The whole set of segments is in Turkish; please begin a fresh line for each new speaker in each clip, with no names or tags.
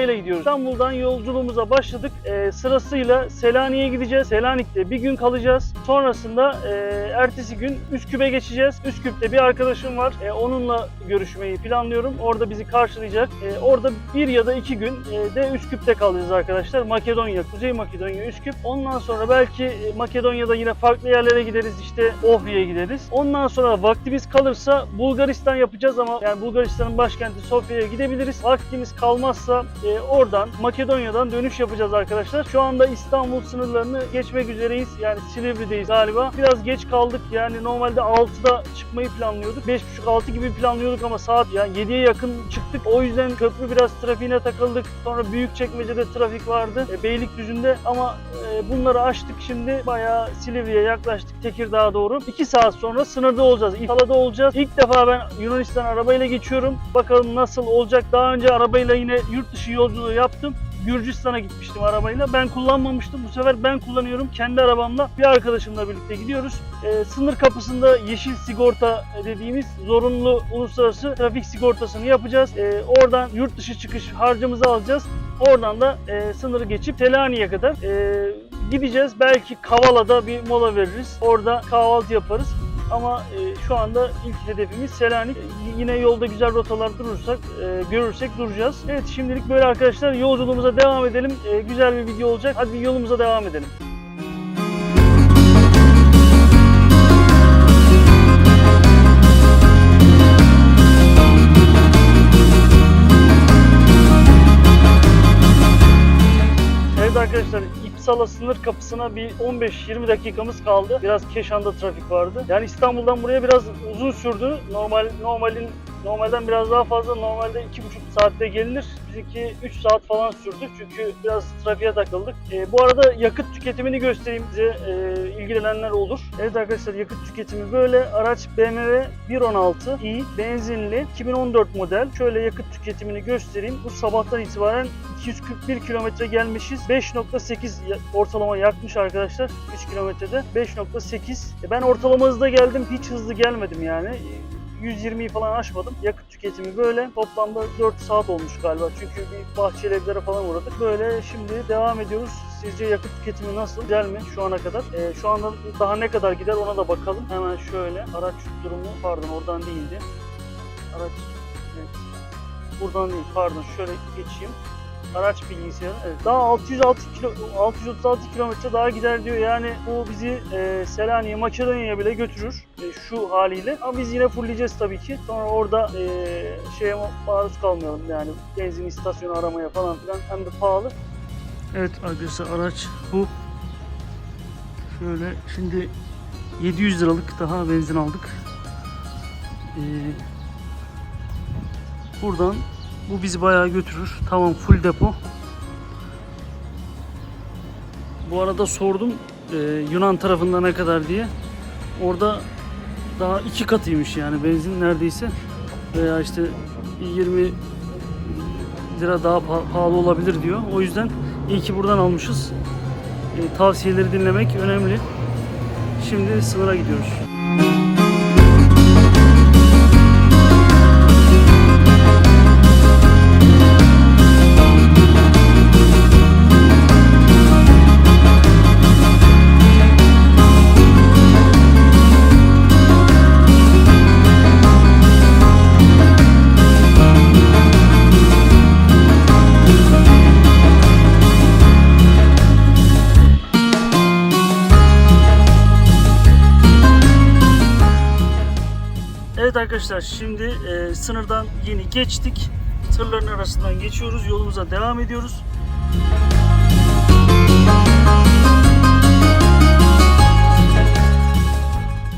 arabayla gidiyoruz. İstanbul'dan yolculuğumuza başladık. Ee, sırasıyla Selanik'e gideceğiz. Selanik'te bir gün kalacağız. Sonrasında e, ertesi gün Üsküp'e geçeceğiz. Üsküp'te bir arkadaşım var. E, onunla görüşmeyi planlıyorum. Orada bizi karşılayacak. E, orada bir ya da iki gün e, de Üsküp'te kalacağız arkadaşlar. Makedonya, Kuzey Makedonya, Üsküp. Ondan sonra belki e, Makedonya'da yine farklı yerlere gideriz. İşte Ohri'ye gideriz. Ondan sonra vaktimiz kalırsa Bulgaristan yapacağız ama yani Bulgaristan'ın başkenti Sofya'ya gidebiliriz. Vaktimiz kalmazsa e, oradan Makedonya'dan dönüş yapacağız arkadaşlar. Şu anda İstanbul sınırlarını geçmek üzereyiz. Yani Silivri'deyiz galiba. Biraz geç kaldık. Yani normalde 6'da çıkmayı planlıyorduk. 5.30-6 gibi planlıyorduk ama saat yani 7'ye yakın çıktık. O yüzden köprü biraz trafiğine takıldık. Sonra Büyükçekmece'de trafik vardı. E, Beylikdüzü'nde ama e, bunları aştık şimdi. Bayağı Silivri'ye yaklaştık Tekirdağ'a doğru. 2 saat sonra sınırda olacağız. İtala'da olacağız. İlk defa ben Yunanistan arabayla geçiyorum. Bakalım nasıl olacak. Daha önce arabayla yine yurt dışı yolculuğu yaptım. Gürcistan'a gitmiştim arabayla. Ben kullanmamıştım. Bu sefer ben kullanıyorum. Kendi arabamla bir arkadaşımla birlikte gidiyoruz. Ee, sınır kapısında yeşil sigorta dediğimiz zorunlu uluslararası trafik sigortasını yapacağız. Ee, oradan yurt dışı çıkış harcımızı alacağız. Oradan da e, sınırı geçip Selanik'e kadar e, gideceğiz. Belki Kavala'da bir mola veririz. Orada kahvaltı yaparız. Ama e, şu anda ilk hedefimiz Selanik. E, yine yolda güzel rotalar durursak, e, görürsek duracağız. Evet şimdilik böyle arkadaşlar. Yolculuğumuza devam edelim. E, güzel bir video olacak. Hadi yolumuza devam edelim. İpsala sınır kapısına bir 15-20 dakikamız kaldı. Biraz Keşan'da trafik vardı. Yani İstanbul'dan buraya biraz uzun sürdü. Normal normalin normalden biraz daha fazla. Normalde 2,5 saatte gelinir. Bizimki 3 saat falan sürdü. Çünkü biraz trafiğe takıldık. Ee, bu arada yakıt tüketimini göstereyim size. Ee, ilgilenenler olur. Evet arkadaşlar yakıt tüketimi böyle. Araç BMW 1.16i benzinli 2014 model. Şöyle yakıt tüketimini göstereyim. Bu sabahtan itibaren 241 kilometre gelmişiz. 5.8 ya- ortalama yakmış arkadaşlar 3 kilometrede. 5.8. E, Ben ortalama hızda geldim. Hiç hızlı gelmedim yani. E, 120'yi falan aşmadım. Yakıt tüketimi böyle. Toplamda 4 saat olmuş galiba. Çünkü bir bahçeli evlere falan uğradık. Böyle şimdi devam ediyoruz. Sizce yakıt tüketimi nasıl? Güzel mi şu ana kadar? E, şu anda daha ne kadar gider ona da bakalım. Hemen şöyle. Araç durumu pardon oradan değildi. Araç evet. Buradan değil pardon şöyle geçeyim. Araç bilgisayarı. Evet. Daha 606 kilo, 636 kilometre daha gider diyor. Yani bu bizi e, Selanik'e, Makedonya'ya bile götürür e, şu haliyle. Ama biz yine fullleyeceğiz tabii ki. Sonra orada e, şeye maruz kalmayalım yani benzin istasyonu aramaya falan filan hem de pahalı. Evet arkadaşlar araç bu. Şöyle şimdi 700 liralık daha benzin aldık. Ee, buradan bu bizi bayağı götürür. Tamam full depo. Bu arada sordum e, Yunan tarafında ne kadar diye. Orada daha iki katıymış yani benzin neredeyse. Veya işte 20 lira daha pa- pahalı olabilir diyor. O yüzden iyi ki buradan almışız. E, tavsiyeleri dinlemek önemli. Şimdi sınıra gidiyoruz. Arkadaşlar şimdi e, sınırdan yeni geçtik. Tırların arasından geçiyoruz. Yolumuza devam ediyoruz.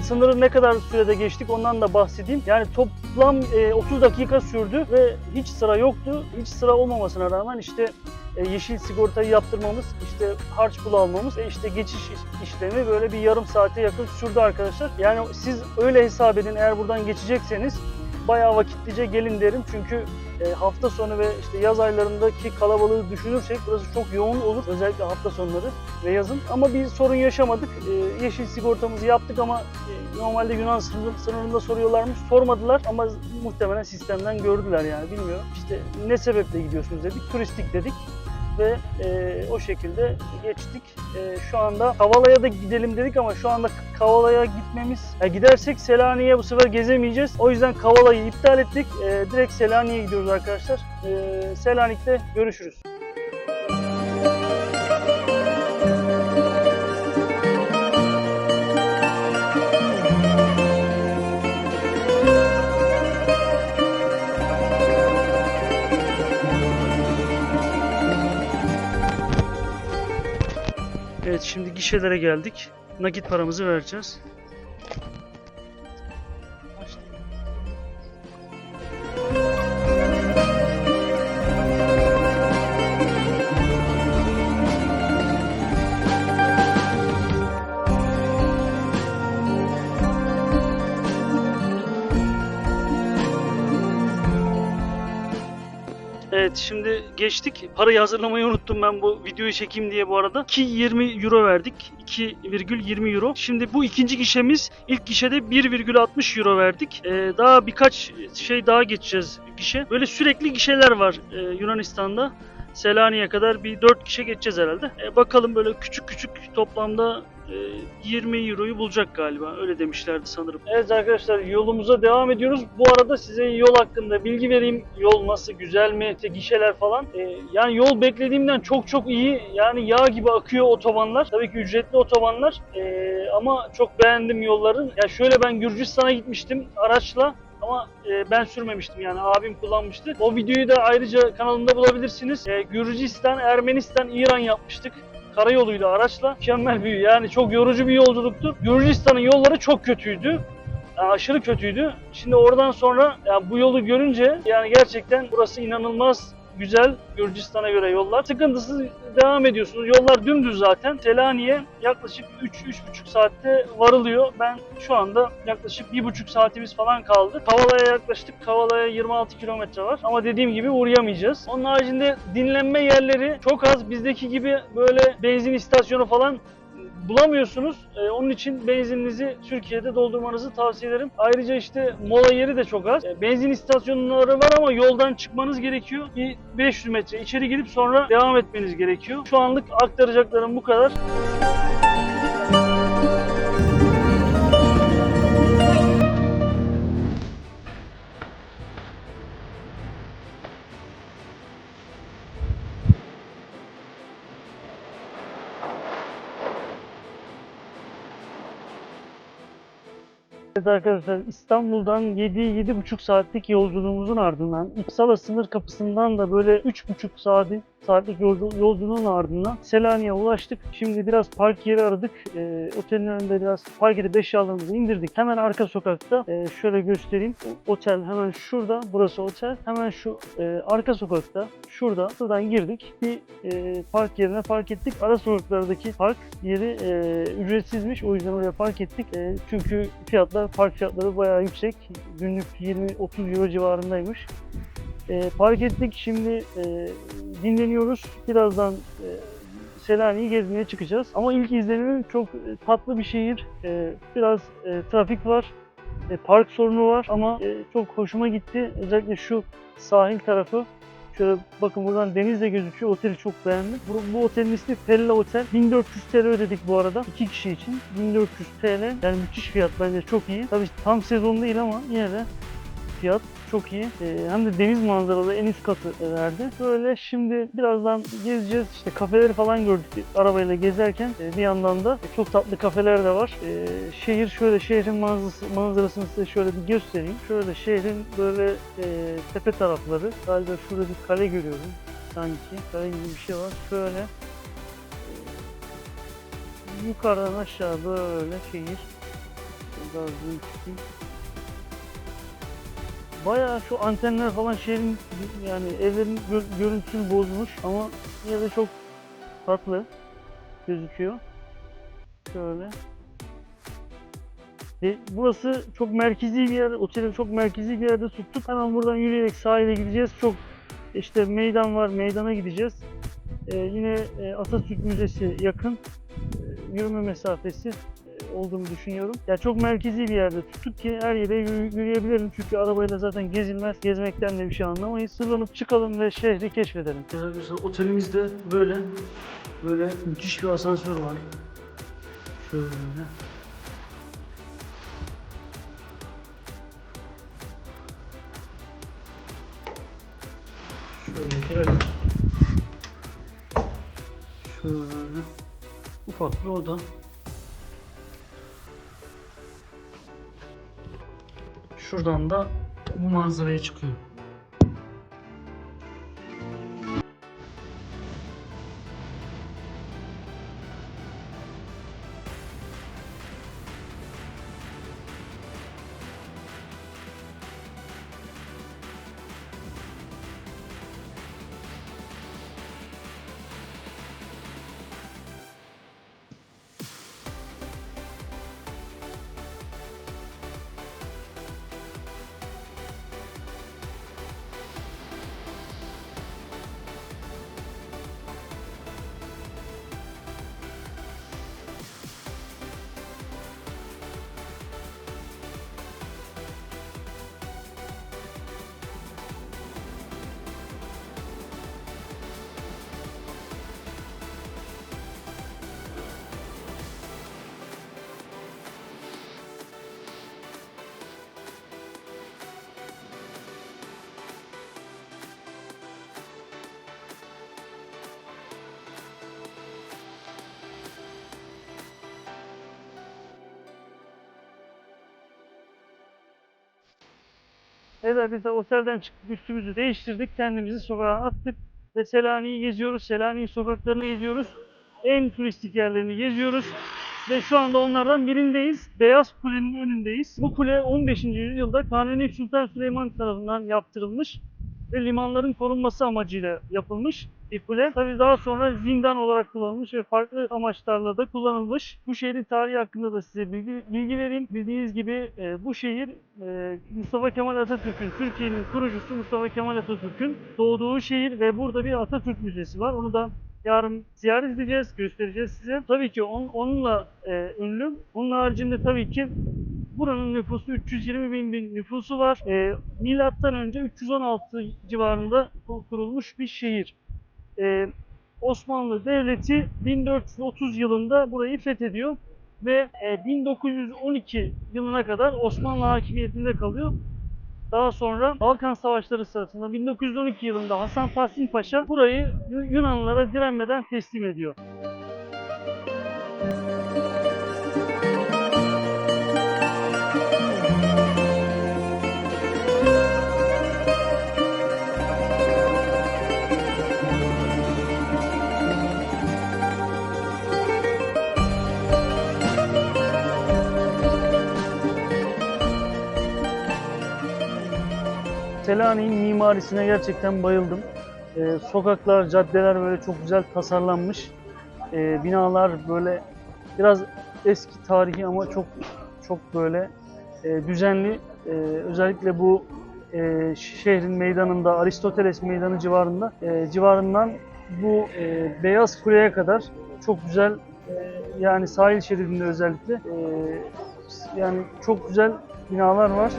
Sınırı ne kadar sürede geçtik ondan da bahsedeyim. Yani toplam e, 30 dakika sürdü ve hiç sıra yoktu. Hiç sıra olmamasına rağmen işte e, yeşil sigortayı yaptırmamız, işte harç pulu almamız ve işte geçiş iş- işlemi böyle bir yarım saate yakın sürdü arkadaşlar. Yani siz öyle hesap edin eğer buradan geçecekseniz bayağı vakitlice gelin derim çünkü e, hafta sonu ve işte yaz aylarındaki kalabalığı düşünürsek burası çok yoğun olur. Özellikle hafta sonları ve yazın. Ama bir sorun yaşamadık. E, yeşil sigortamızı yaptık ama e, normalde Yunan sınırı- sınırında soruyorlarmış. Sormadılar ama muhtemelen sistemden gördüler yani bilmiyorum. İşte ne sebeple gidiyorsunuz dedik. Turistik dedik ve e, o şekilde geçtik. E, şu anda Kavala'ya da gidelim dedik ama şu anda Kavala'ya gitmemiz, ya gidersek Selanik'e bu sefer gezemeyeceğiz. O yüzden Kavala'yı iptal ettik. E, direkt Selanik'e gidiyoruz arkadaşlar. E, Selanik'te görüşürüz. Evet şimdi gişelere geldik. Nakit paramızı vereceğiz. Geçtik. Parayı hazırlamayı unuttum ben bu videoyu çekeyim diye bu arada. 2.20 euro verdik. 2,20 euro. Şimdi bu ikinci gişemiz. ilk gişede 1,60 euro verdik. Ee, daha birkaç şey daha geçeceğiz gişe. Böyle sürekli gişeler var e, Yunanistan'da. Selanik'e kadar bir 4 kişi geçeceğiz herhalde. E, bakalım böyle küçük küçük toplamda 20 euroyu bulacak galiba. Öyle demişlerdi sanırım. Evet arkadaşlar yolumuza devam ediyoruz. Bu arada size yol hakkında bilgi vereyim. Yol nasıl, güzel mi, işte gişeler falan. E, yani yol beklediğimden çok çok iyi. Yani yağ gibi akıyor otobanlar. Tabii ki ücretli otobanlar. E, ama çok beğendim yolları. Ya şöyle ben Gürcistan'a gitmiştim araçla. Ama e, ben sürmemiştim yani abim kullanmıştı. O videoyu da ayrıca kanalımda bulabilirsiniz. E, Gürcistan, Ermenistan, İran yapmıştık. Karayoluyla araçla. Mükemmel bir yani çok yorucu bir yolculuktu. Gürcistan'ın yolları çok kötüydü. Yani aşırı kötüydü. Şimdi oradan sonra ya bu yolu görünce yani gerçekten burası inanılmaz güzel Gürcistan'a göre yollar. Sıkıntısız devam ediyorsunuz. Yollar dümdüz zaten. Selanik'e yaklaşık 3-3,5 saatte varılıyor. Ben şu anda yaklaşık 1,5 saatimiz falan kaldı. Kavala'ya yaklaştık. Kavala'ya 26 kilometre var. Ama dediğim gibi uğrayamayacağız. Onun haricinde dinlenme yerleri çok az. Bizdeki gibi böyle benzin istasyonu falan bulamıyorsunuz. Ee, onun için benzininizi Türkiye'de doldurmanızı tavsiye ederim. Ayrıca işte mola yeri de çok az. Ee, benzin istasyonları var ama yoldan çıkmanız gerekiyor. Bir 500 metre içeri girip sonra devam etmeniz gerekiyor. Şu anlık aktaracaklarım bu kadar. Evet arkadaşlar İstanbul'dan 7-7,5 saatlik yolculuğumuzun ardından İpsala sınır kapısından da böyle 3,5 saati saatlik yolcu, yolculuğun ardından Selanik'e ulaştık. Şimdi biraz park yeri aradık. Ee, otelin önünde biraz park edip eşyalarımızı indirdik. Hemen arka sokakta e, şöyle göstereyim. Otel hemen şurada. Burası otel. Hemen şu e, arka sokakta şurada. Şuradan girdik. Bir e, park yerine park ettik. Ara sokaklardaki park yeri e, ücretsizmiş. O yüzden oraya park ettik. E, çünkü fiyatlar, park fiyatları bayağı yüksek. Günlük 20-30 euro civarındaymış. E, park ettik. Şimdi e, dinleniyoruz. Birazdan e, Selanik'i gezmeye çıkacağız. Ama ilk izlenimim çok e, tatlı bir şehir. E, biraz e, trafik var. E, park sorunu var ama e, çok hoşuma gitti. Özellikle şu sahil tarafı. Şöyle bakın buradan deniz de gözüküyor. Oteli çok beğendim. Bu, bu otelin ismi Pella Otel. 1400 TL ödedik bu arada. iki kişi için. 1400 TL. Yani müthiş fiyat bence çok iyi. Tabii tam sezon değil ama yine de fiyat çok iyi. Ee, hem de deniz manzaralı en üst katı e, verdi. Böyle şimdi birazdan gezeceğiz. İşte kafeleri falan gördük arabayla gezerken. Ee, bir yandan da çok tatlı kafeler de var. Ee, şehir şöyle şehrin manzarası, manzarasını size şöyle bir göstereyim. Şöyle şehrin böyle e, tepe tarafları. Galiba şurada bir kale görüyorum sanki. Kale gibi bir şey var. Şöyle e, yukarıdan aşağı böyle şehir. Biraz zoom. Bayağı şu antenler falan şehrin yani evlerin gö- görüntüsünü bozmuş ama yine de çok tatlı gözüküyor. Şöyle. Ve burası çok merkezi bir yer, otelin çok merkezi bir yerde tuttuk. Hemen buradan yürüyerek sahile gideceğiz. Çok işte meydan var, meydana gideceğiz. Ee, yine e, Atatürk Müzesi yakın, e, yürüme mesafesi olduğunu düşünüyorum. Yani çok merkezi bir yerde tuttuk ki her yere yürü- yürüyebilirim. Çünkü arabayla zaten gezilmez. Gezmekten de bir şey anlamayız. Sırlanıp çıkalım ve şehri keşfedelim. Arkadaşlar otelimizde böyle böyle müthiş bir asansör var. Şöyle. Şöyle. Şöyle ufak bir oda. Şuradan da bu manzaraya çıkıyor. Evet arkadaşlar otelden çıktık üstümüzü değiştirdik kendimizi sokağa attık ve Selanik'i geziyoruz. Selanik sokaklarını geziyoruz. En turistik yerlerini geziyoruz. Ve şu anda onlardan birindeyiz. Beyaz Kule'nin önündeyiz. Bu kule 15. yüzyılda Kanuni Sultan Süleyman tarafından yaptırılmış ve limanların korunması amacıyla yapılmış kule. Tabii daha sonra zindan olarak kullanılmış ve farklı amaçlarla da kullanılmış. Bu şehrin tarihi hakkında da size bilgi, bilgi vereyim. Bildiğiniz gibi e, bu şehir e, Mustafa Kemal Atatürk'ün, Türkiye'nin kurucusu Mustafa Kemal Atatürk'ün doğduğu şehir ve burada bir Atatürk Müzesi var. Onu da yarın ziyaret edeceğiz, göstereceğiz size. Tabii ki on, onunla e, ünlü. Onun haricinde tabii ki buranın nüfusu 320 bin, bin nüfusu var. E, milattan önce 316 civarında kur- kurulmuş bir şehir. E, Osmanlı Devleti 1430 yılında burayı fethediyor ve e, 1912 yılına kadar Osmanlı hakimiyetinde kalıyor. Daha sonra Balkan Savaşları sırasında 1912 yılında Hasan Tahsin Paşa burayı Yu- Yunanlılara direnmeden teslim ediyor. Selanik'in mimarisine gerçekten bayıldım. Ee, sokaklar, caddeler böyle çok güzel tasarlanmış. Ee, binalar böyle biraz eski tarihi ama çok çok böyle e, düzenli. Ee, özellikle bu e, şehrin meydanında, Aristoteles meydanı civarında e, civarından bu e, Beyaz Kule'ye kadar çok güzel e, yani sahil şeridinde özellikle e, yani çok güzel binalar var.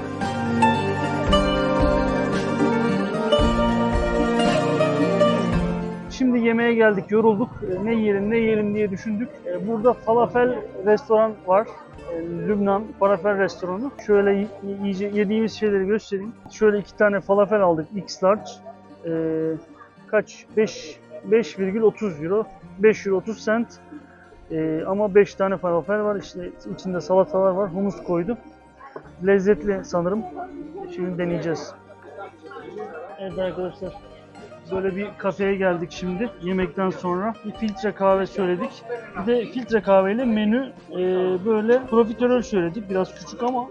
Şimdi yemeğe geldik, yorulduk. E, Ne yiyelim, ne yiyelim diye düşündük. E, Burada falafel restoran var. E, Lübnan falafel restoranı. Şöyle yiyece- yediğimiz şeyleri göstereyim. Şöyle iki tane falafel aldık, X large. Kaç? 5 5,30 euro. 5 euro 30 cent. Ama 5 tane falafel var. İşte içinde salatalar var. Humus koydum. Lezzetli sanırım. Şimdi deneyeceğiz. Evet arkadaşlar. Böyle bir kafeye geldik şimdi yemekten sonra. Bir filtre kahve söyledik. Bir de filtre kahveyle menü e, böyle profiterol söyledik. Biraz küçük ama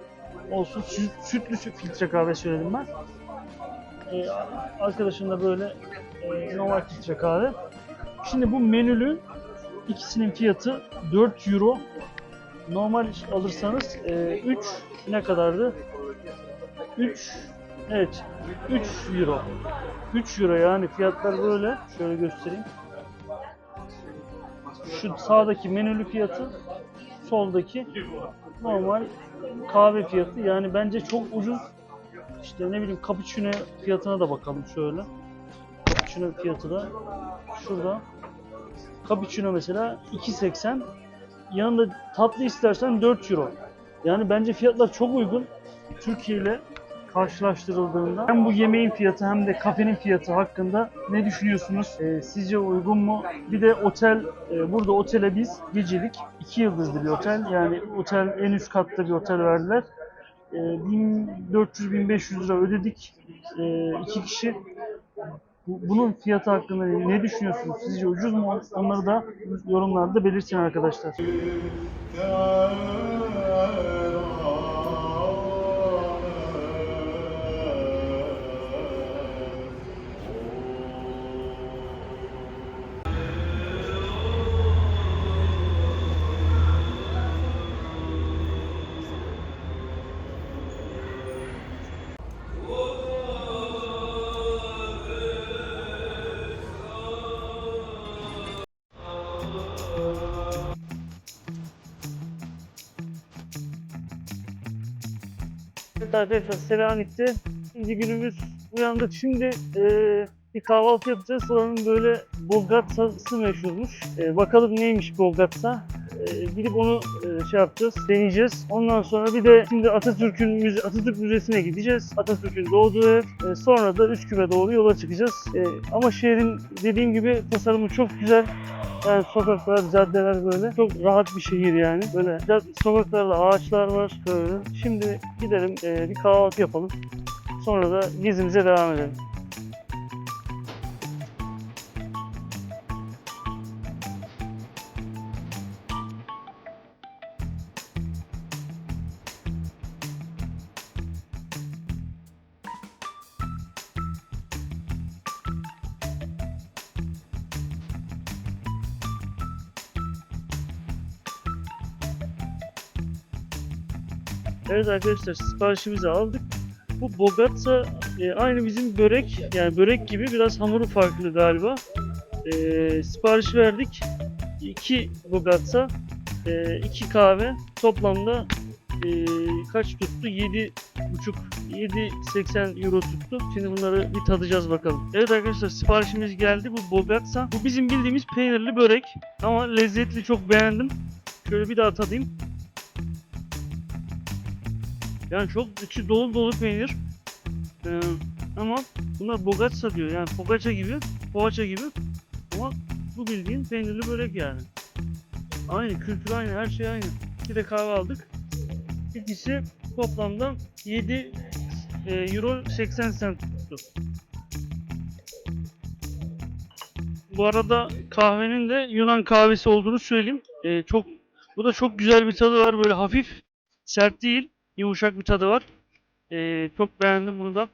olsun. Süt, filtre kahve söyledim ben. E, arkadaşım da böyle e, normal filtre kahve. Şimdi bu menülü ikisinin fiyatı 4 euro normal alırsanız 3 ne kadardı? 3 evet 3 euro. 3 euro yani fiyatlar böyle. Şöyle göstereyim. Şu sağdaki menülü fiyatı, soldaki normal kahve fiyatı. Yani bence çok ucuz. İşte ne bileyim cappuccino fiyatına da bakalım şöyle. Cappuccino fiyatı da şurada. Cappuccino mesela 2.80. Yanında tatlı istersen 4 euro. Yani bence fiyatlar çok uygun. Türkiye ile karşılaştırıldığında hem bu yemeğin fiyatı hem de kafenin fiyatı hakkında ne düşünüyorsunuz? Ee, sizce uygun mu? Bir de otel, e, burada otele biz gecelik 2 yıldızlı bir otel. Yani otel en üst katta bir otel verdiler. E, 1400-1500 lira ödedik. E, iki kişi. Bu- Bunun fiyatı hakkında ne düşünüyorsunuz? Sizce ucuz mu? Onları da yorumlarda belirtin arkadaşlar. Arkadaşlar Selanik'te ikinci günümüz uyandık. Şimdi eee, bir kahvaltı yapacağız. Buranın böyle Bolgatsa'sı meşhurmuş. Eee, bakalım neymiş Bolgatsa. Eee, gidip onu eee, şey yapacağız, deneyeceğiz. Ondan sonra bir de şimdi Atatürk'ün müze, Atatürk Müzesi'ne gideceğiz. Atatürk'ün doğduğu ev. Eee, sonra da Üsküp'e doğru yola çıkacağız. Eee, ama şehrin dediğim gibi tasarımı çok güzel. Yani sokaklar, caddeler böyle çok rahat bir şehir yani. Böyle sokaklarda ağaçlar var böyle. Şimdi gidelim eee, bir kahvaltı yapalım. Sonra da gezimize devam edelim. Evet arkadaşlar siparişimizi aldık. Bu bogatsa e, aynı bizim börek yani börek gibi biraz hamuru farklı galiba. E, sipariş verdik. 2 bogatsa, 2 kahve toplamda e, kaç tuttu? 7 buçuk 7.80 euro tuttu. Şimdi bunları bir tadacağız bakalım. Evet arkadaşlar siparişimiz geldi. Bu bogatsa. Bu bizim bildiğimiz peynirli börek ama lezzetli çok beğendim. Şöyle bir daha tadayım. Yani çok içi dolu dolu peynir. Ee, ama bunlar bogatsa diyor yani pogaça gibi, poğaça gibi. Ama bu bildiğin peynirli börek yani. Aynı, kültür aynı, her şey aynı. Bir de kahve aldık. İkisi toplamda 7 e, euro 80 cent tuttu. Bu arada kahvenin de Yunan kahvesi olduğunu söyleyeyim. Ee, çok bu da çok güzel bir tadı var böyle hafif sert değil yumuşak bir tadı var. Ee, çok beğendim bunu da.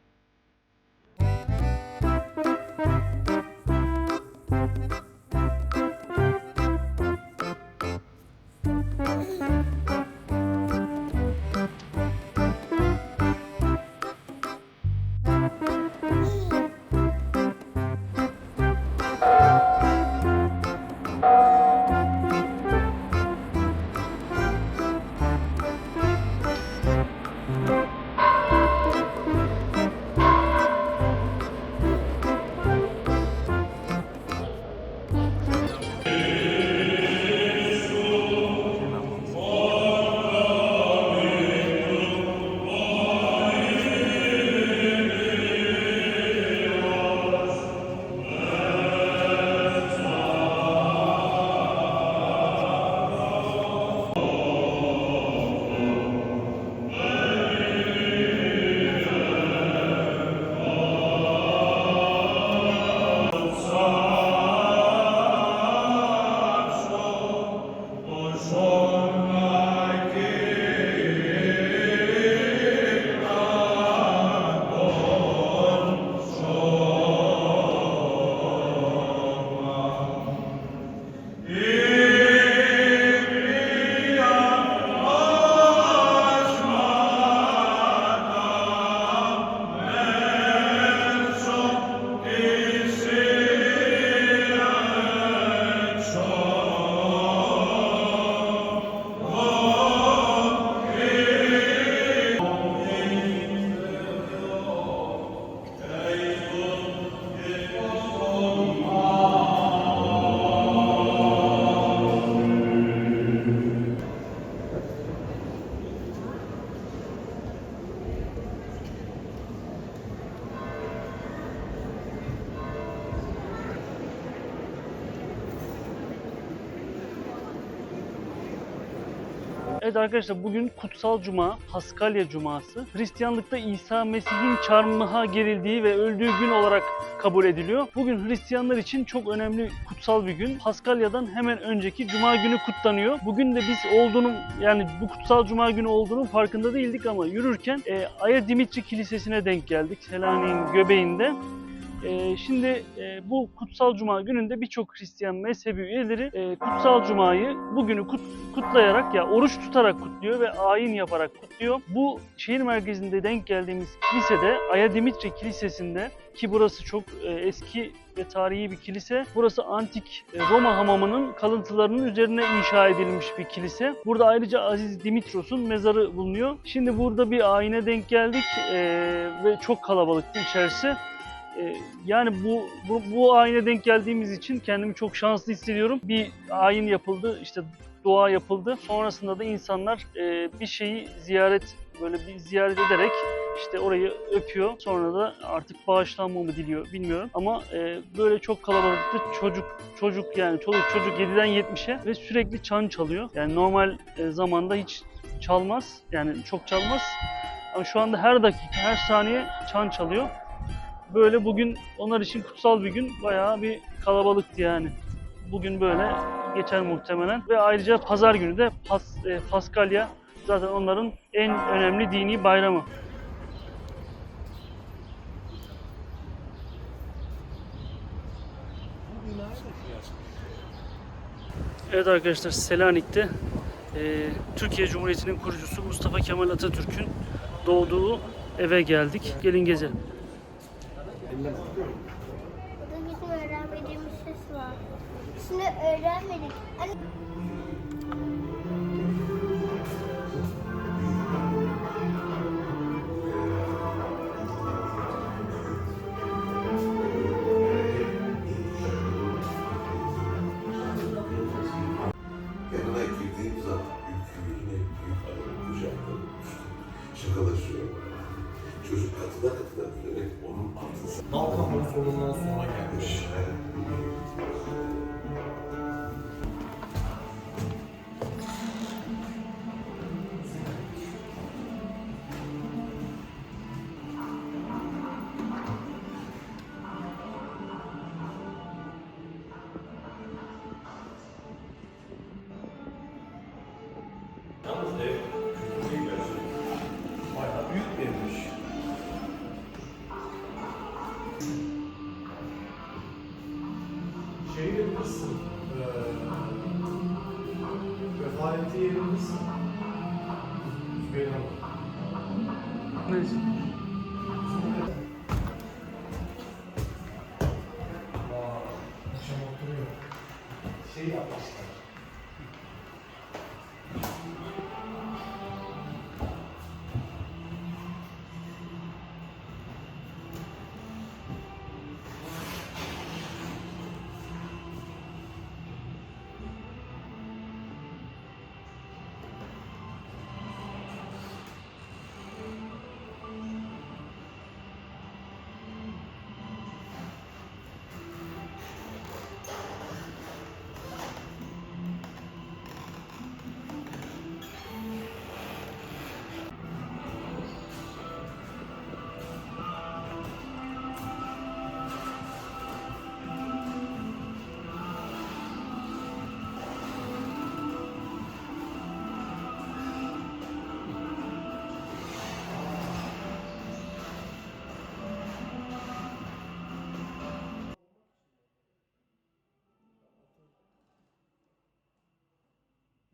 Evet arkadaşlar bugün Kutsal Cuma, Paskalya Cuması. Hristiyanlıkta İsa Mesih'in çarmıha gerildiği ve öldüğü gün olarak kabul ediliyor. Bugün Hristiyanlar için çok önemli kutsal bir gün. Paskalya'dan hemen önceki Cuma günü kutlanıyor. Bugün de biz olduğunu yani bu kutsal Cuma günü olduğunun farkında değildik ama yürürken e, Aya Dimitri Kilisesi'ne denk geldik. Selanik'in göbeğinde. Ee, şimdi e, bu Kutsal Cuma gününde birçok Hristiyan mezhebi üyeleri e, Kutsal Cuma'yı bugünü kut- kutlayarak ya oruç tutarak kutluyor ve ayin yaparak kutluyor. Bu şehir merkezinde denk geldiğimiz kilisede Aya Dimitri Kilisesi'nde ki burası çok e, eski ve tarihi bir kilise. Burası antik Roma hamamının kalıntılarının üzerine inşa edilmiş bir kilise. Burada ayrıca Aziz Dimitros'un mezarı bulunuyor. Şimdi burada bir ayine denk geldik ve çok kalabalıktı içerisi. Ee, yani bu, bu bu ayine denk geldiğimiz için kendimi çok şanslı hissediyorum. Bir ayin yapıldı, işte dua yapıldı. Sonrasında da insanlar e, bir şeyi ziyaret böyle bir ziyaret ederek işte orayı öpüyor. Sonra da artık bağışlanma mı diliyor bilmiyorum. Ama e, böyle çok kalabalıktı. Çocuk çocuk yani çoluk çocuk 7'den 70'e ve sürekli çan çalıyor. Yani normal e, zamanda hiç çalmaz. Yani çok çalmaz. Ama şu anda her dakika, her saniye çan çalıyor böyle bugün onlar için kutsal bir gün. Bayağı bir kalabalıktı yani. Bugün böyle geçer muhtemelen. Ve ayrıca pazar günü de Pas, e, Paskalya zaten onların en önemli dini bayramı. Evet arkadaşlar Selanik'te e, Türkiye Cumhuriyeti'nin kurucusu Mustafa Kemal Atatürk'ün doğduğu eve geldik. Gelin gezelim.
Burada bizim öğrenmediğimiz ses var. Şimdi öğrenmedik. Anne...
Sorunundan sonra gelmiş.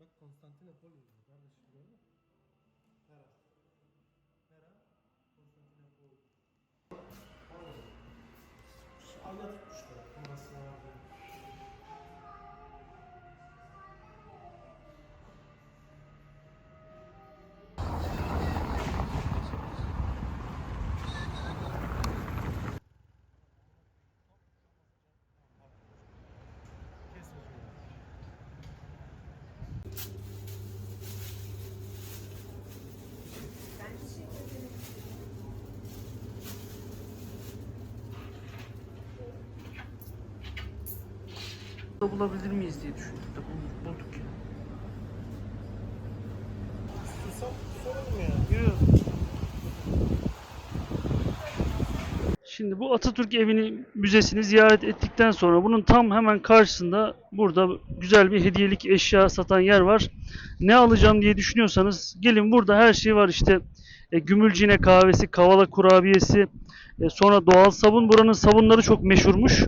Bak Konstantinopol yazıyor kardeşim gördün mü? Hera. Hera. Konstantinopol. Ayna
da bulabilir miyiz diye düşündük de bulduk ya. Ya? Yürü. Şimdi bu Atatürk evini müzesini ziyaret ettikten sonra bunun tam hemen karşısında burada güzel bir hediyelik eşya satan yer var. Ne alacağım diye düşünüyorsanız gelin burada her şey var işte e, gümülcine kahvesi, kavala kurabiyesi, e, sonra doğal sabun. Buranın sabunları çok meşhurmuş.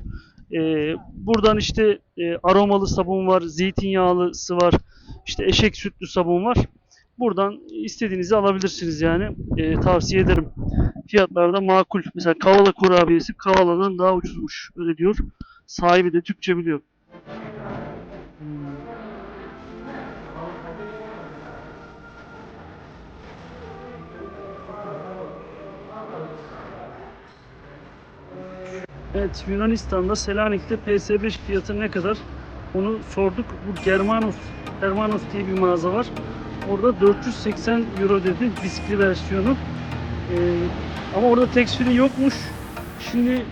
E, buradan işte e, aromalı sabun var, zeytinyağlısı var, işte eşek sütlü sabun var. Buradan istediğinizi alabilirsiniz yani. E, tavsiye ederim. Fiyatlar da makul. Mesela kavala kurabiyesi kavaladan daha ucuzmuş. Öyle diyor. Sahibi de Türkçe biliyor. Evet Yunanistan'da Selanik'te PS5 fiyatı ne kadar? Onu sorduk. Bu Germanos, Germanos diye bir mağaza var. Orada 480 euro dedi diskli versiyonu. Ee, ama orada tax free yokmuş. Şimdi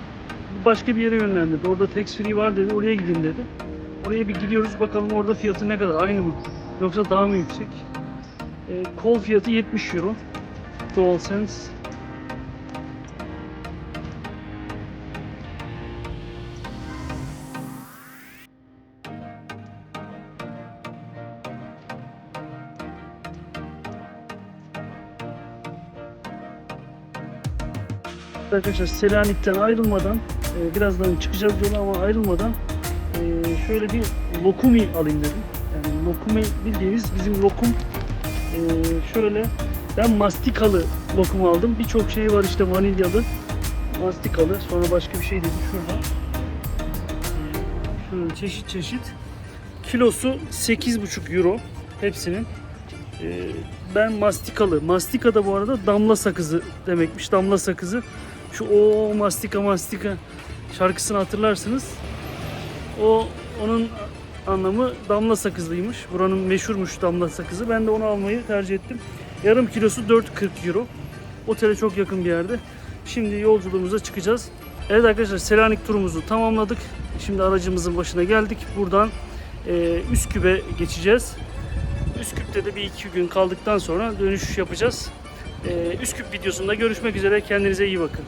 başka bir yere yönlendirdi. Orada tax free var dedi. Oraya gidin dedi. Oraya bir gidiyoruz bakalım orada fiyatı ne kadar? Aynı mı? Yoksa daha mı yüksek? Ee, kol fiyatı 70 euro. DualSense Arkadaşlar Selanik'ten ayrılmadan e, birazdan çıkacağız yola ama ayrılmadan e, şöyle bir lokumi alayım dedim. Yani lokumi bildiğiniz bizim lokum e, şöyle ben mastikalı lokum aldım. Birçok şey var işte vanilyalı, mastikalı. Sonra başka bir şey dedi şurada. E, şöyle çeşit çeşit. Kilosu 8,5 euro hepsinin. E, ben mastikalı. Mastika da bu arada damla sakızı demekmiş. Damla sakızı. Şu o mastika mastika şarkısını hatırlarsınız. O onun anlamı damla sakızlıymış. Buranın meşhurmuş damla sakızı. Ben de onu almayı tercih ettim. Yarım kilosu 4.40 euro. Otele çok yakın bir yerde. Şimdi yolculuğumuza çıkacağız. Evet arkadaşlar Selanik turumuzu tamamladık. Şimdi aracımızın başına geldik. Buradan e, Üsküp'e geçeceğiz. Üsküp'te de bir iki gün kaldıktan sonra dönüş yapacağız. Ee, Üsküp videosunda görüşmek üzere. Kendinize iyi bakın.